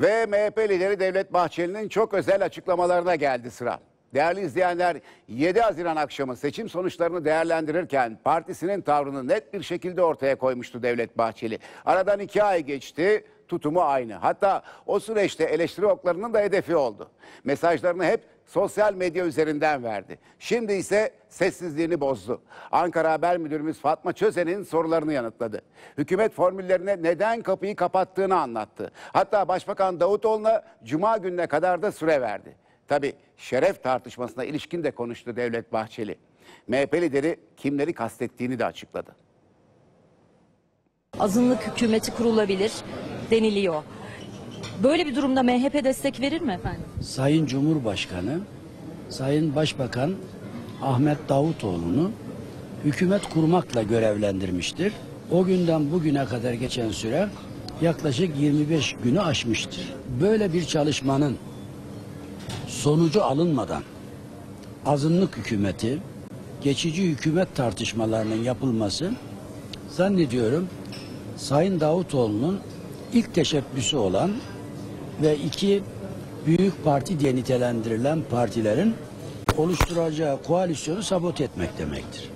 Ve MHP lideri Devlet Bahçeli'nin çok özel açıklamalarına geldi sıra. Değerli izleyenler 7 Haziran akşamı seçim sonuçlarını değerlendirirken partisinin tavrını net bir şekilde ortaya koymuştu Devlet Bahçeli. Aradan iki ay geçti tutumu aynı. Hatta o süreçte eleştiri oklarının da hedefi oldu. Mesajlarını hep sosyal medya üzerinden verdi. Şimdi ise sessizliğini bozdu. Ankara Haber Müdürümüz Fatma Çözen'in sorularını yanıtladı. Hükümet formüllerine neden kapıyı kapattığını anlattı. Hatta Başbakan Davutoğlu'na cuma gününe kadar da süre verdi. Tabi şeref tartışmasına ilişkin de konuştu Devlet Bahçeli. MHP lideri kimleri kastettiğini de açıkladı. azınlık hükümeti kurulabilir deniliyor. Böyle bir durumda MHP destek verir mi efendim? Sayın Cumhurbaşkanı, Sayın Başbakan Ahmet Davutoğlu'nu hükümet kurmakla görevlendirmiştir. O günden bugüne kadar geçen süre yaklaşık 25 günü aşmıştır. Böyle bir çalışmanın sonucu alınmadan azınlık hükümeti, geçici hükümet tartışmalarının yapılması zannediyorum Sayın Davutoğlu'nun ilk teşebbüsü olan ve iki büyük parti diye nitelendirilen partilerin oluşturacağı koalisyonu sabote etmek demektir.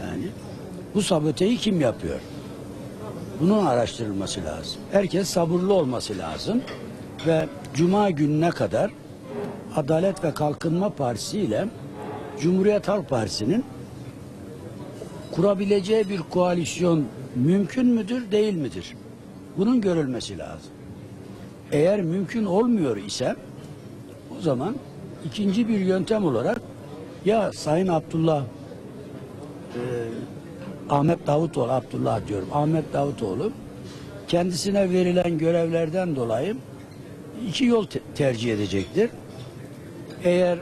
Yani bu saboteyi kim yapıyor? Bunun araştırılması lazım. Herkes sabırlı olması lazım ve Cuma gününe kadar Adalet ve Kalkınma Partisi ile Cumhuriyet Halk Partisi'nin kurabileceği bir koalisyon mümkün müdür, değil midir? Bunun görülmesi lazım. Eğer mümkün olmuyor ise o zaman ikinci bir yöntem olarak ya Sayın Abdullah e, Ahmet Davutoğlu, Abdullah diyorum, Ahmet Davutoğlu kendisine verilen görevlerden dolayı iki yol te- tercih edecektir. Eğer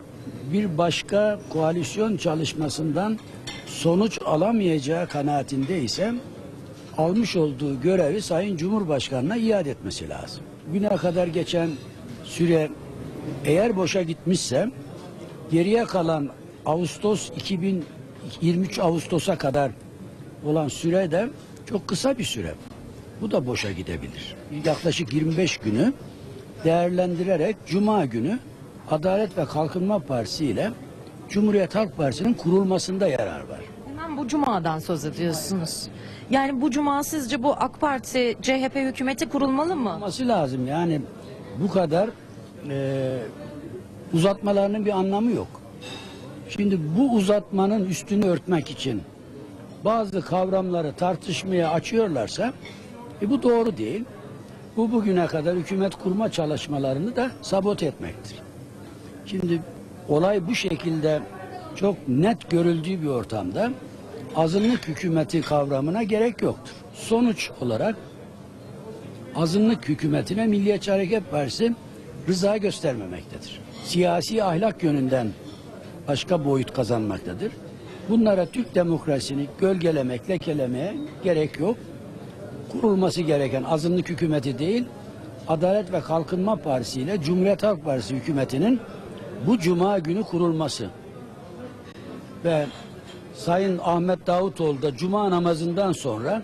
bir başka koalisyon çalışmasından sonuç alamayacağı kanaatinde ise almış olduğu görevi Sayın Cumhurbaşkanı'na iade etmesi lazım. Güne kadar geçen süre eğer boşa gitmişse geriye kalan Ağustos 2023 Ağustos'a kadar olan süre de çok kısa bir süre. Bu da boşa gidebilir. Yaklaşık 25 günü değerlendirerek Cuma günü Adalet ve Kalkınma Partisi ile Cumhuriyet Halk Partisi'nin kurulmasında yarar var. Bu cumadan söz ediyorsunuz. Yani bu cuma sizce bu AK Parti CHP hükümeti kurulmalı mı? olması lazım. Yani bu kadar e, uzatmalarının bir anlamı yok. Şimdi bu uzatmanın üstünü örtmek için bazı kavramları tartışmaya açıyorlarsa e, bu doğru değil. Bu bugüne kadar hükümet kurma çalışmalarını da sabote etmektir. Şimdi olay bu şekilde çok net görüldüğü bir ortamda azınlık hükümeti kavramına gerek yoktur. Sonuç olarak azınlık hükümetine Milliyetçi Hareket Partisi rıza göstermemektedir. Siyasi ahlak yönünden başka boyut kazanmaktadır. Bunlara Türk demokrasisini gölgelemek, lekelemeye gerek yok. Kurulması gereken azınlık hükümeti değil, Adalet ve Kalkınma Partisi ile Cumhuriyet Halk Partisi hükümetinin bu cuma günü kurulması ve Sayın Ahmet Davutoğlu da cuma namazından sonra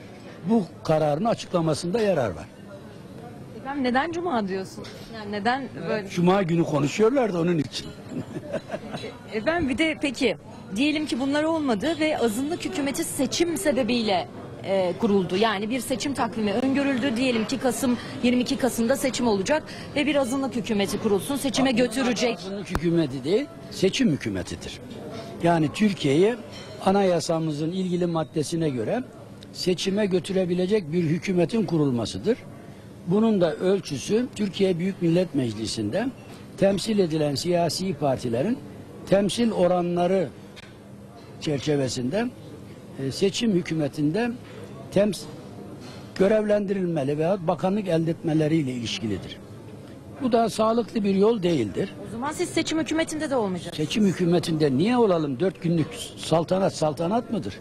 bu kararını açıklamasında yarar var. Efendim neden cuma diyorsunuz? Yani neden böyle? Cuma günü konuşuyorlar da onun için. Efendim bir de peki diyelim ki bunlar olmadı ve azınlık hükümeti seçim sebebiyle e, kuruldu. Yani bir seçim takvimi öngörüldü. Diyelim ki Kasım 22 Kasım'da seçim olacak ve bir azınlık hükümeti kurulsun. Seçime götürecek. Azınlık hükümeti değil, seçim hükümetidir. Yani Türkiye'yi anayasamızın ilgili maddesine göre seçime götürebilecek bir hükümetin kurulmasıdır. Bunun da ölçüsü Türkiye Büyük Millet Meclisi'nde temsil edilen siyasi partilerin temsil oranları çerçevesinde e, seçim hükümetinde tems görevlendirilmeli veya bakanlık elde etmeleriyle ilişkilidir. Bu da sağlıklı bir yol değildir. O zaman siz seçim hükümetinde de olmayacak. Seçim hükümetinde niye olalım? Dört günlük saltanat saltanat mıdır?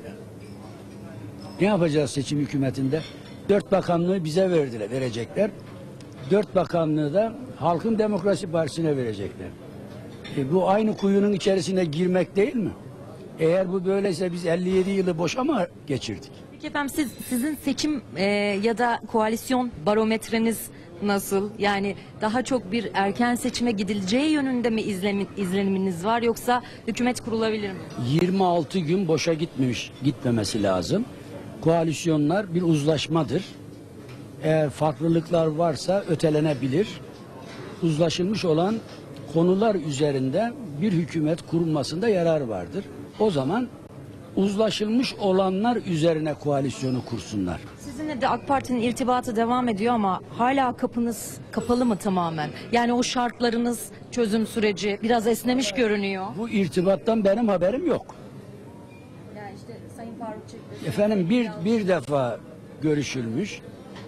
Ne yapacağız seçim hükümetinde? Dört bakanlığı bize verdiler, verecekler. Dört bakanlığı da Halkın Demokrasi Partisi'ne verecekler. E, bu aynı kuyunun içerisine girmek değil mi? Eğer bu böyleyse biz 57 yılı boşa mı geçirdik? Peki efendim siz sizin seçim e, ya da koalisyon barometreniz nasıl? Yani daha çok bir erken seçime gidileceği yönünde mi izlenim, izleniminiz var yoksa hükümet kurulabilir mi? 26 gün boşa gitmemiş, gitmemesi lazım. Koalisyonlar bir uzlaşmadır. Eğer farklılıklar varsa ötelenebilir. Uzlaşılmış olan konular üzerinde bir hükümet kurulmasında yarar vardır. O zaman uzlaşılmış olanlar üzerine koalisyonu kursunlar. Sizinle de AK Parti'nin irtibatı devam ediyor ama hala kapınız kapalı mı tamamen? Yani o şartlarınız çözüm süreci biraz esnemiş görünüyor. Bu irtibattan benim haberim yok. Yani işte Sayın Faruk Çelik Efendim bir bir defa görüşülmüş,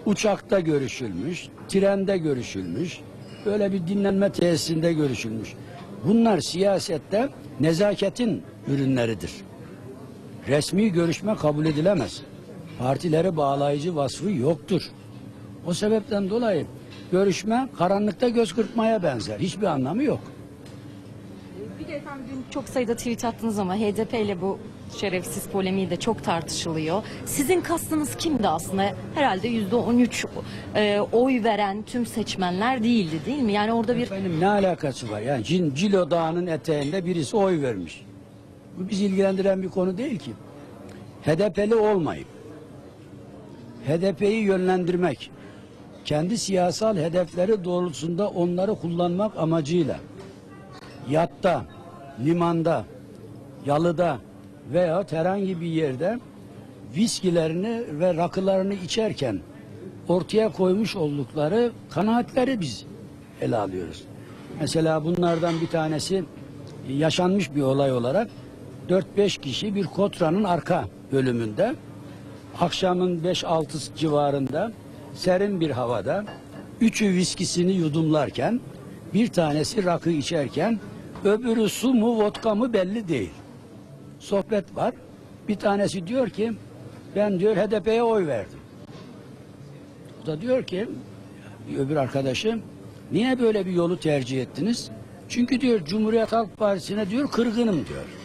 uçakta görüşülmüş, trende görüşülmüş, böyle bir dinlenme tesisinde görüşülmüş. Bunlar siyasette nezaketin ürünleridir. Resmi görüşme kabul edilemez. Partileri bağlayıcı vasfı yoktur. O sebepten dolayı görüşme karanlıkta göz kırpmaya benzer. Hiçbir anlamı yok. Bir de efendim dün çok sayıda tweet attınız ama HDP ile bu şerefsiz polemiği de çok tartışılıyor. Sizin kastınız kimdi aslında? Herhalde yüzde on üç e, oy veren tüm seçmenler değildi değil mi? Yani orada bir Efendim ne alakası var? Yani Cilo Dağı'nın eteğinde birisi oy vermiş. Bu bizi ilgilendiren bir konu değil ki. HDP'li olmayıp HDP'yi yönlendirmek, kendi siyasal hedefleri doğrultusunda onları kullanmak amacıyla yatta, limanda, yalıda veya herhangi bir yerde viskilerini ve rakılarını içerken ortaya koymuş oldukları kanaatleri biz ele alıyoruz. Mesela bunlardan bir tanesi yaşanmış bir olay olarak 4-5 kişi bir Kotra'nın arka bölümünde akşamın 5-6 civarında serin bir havada üçü viskisini yudumlarken bir tanesi rakı içerken öbürü su mu vodka mı belli değil. Sohbet var. Bir tanesi diyor ki ben diyor HDP'ye oy verdim. O da diyor ki öbür arkadaşı niye böyle bir yolu tercih ettiniz? Çünkü diyor Cumhuriyet Halk Partisi'ne diyor kırgınım diyor.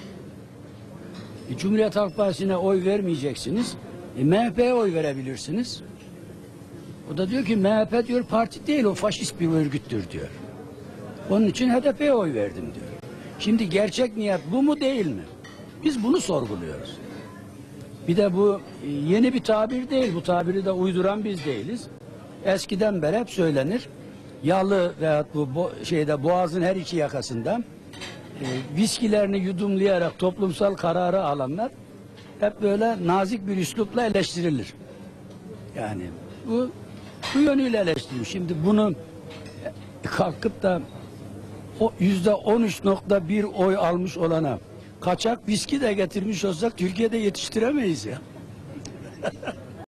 E, Cumhuriyet Halk Partisi'ne oy vermeyeceksiniz. E, MHP'ye oy verebilirsiniz. O da diyor ki MHP diyor parti değil o faşist bir örgüttür diyor. Onun için HDP'ye oy verdim diyor. Şimdi gerçek niyet bu mu değil mi? Biz bunu sorguluyoruz. Bir de bu e, yeni bir tabir değil. Bu tabiri de uyduran biz değiliz. Eskiden beri hep söylenir. Yalı veyahut bu şeyde boğazın her iki yakasında e, viskilerini yudumlayarak toplumsal kararı alanlar hep böyle nazik bir üslupla eleştirilir. Yani bu bu yönüyle eleştirilir. Şimdi bunu e, kalkıp da o yüzde 13.1 oy almış olana kaçak viski de getirmiş olsak Türkiye'de yetiştiremeyiz ya.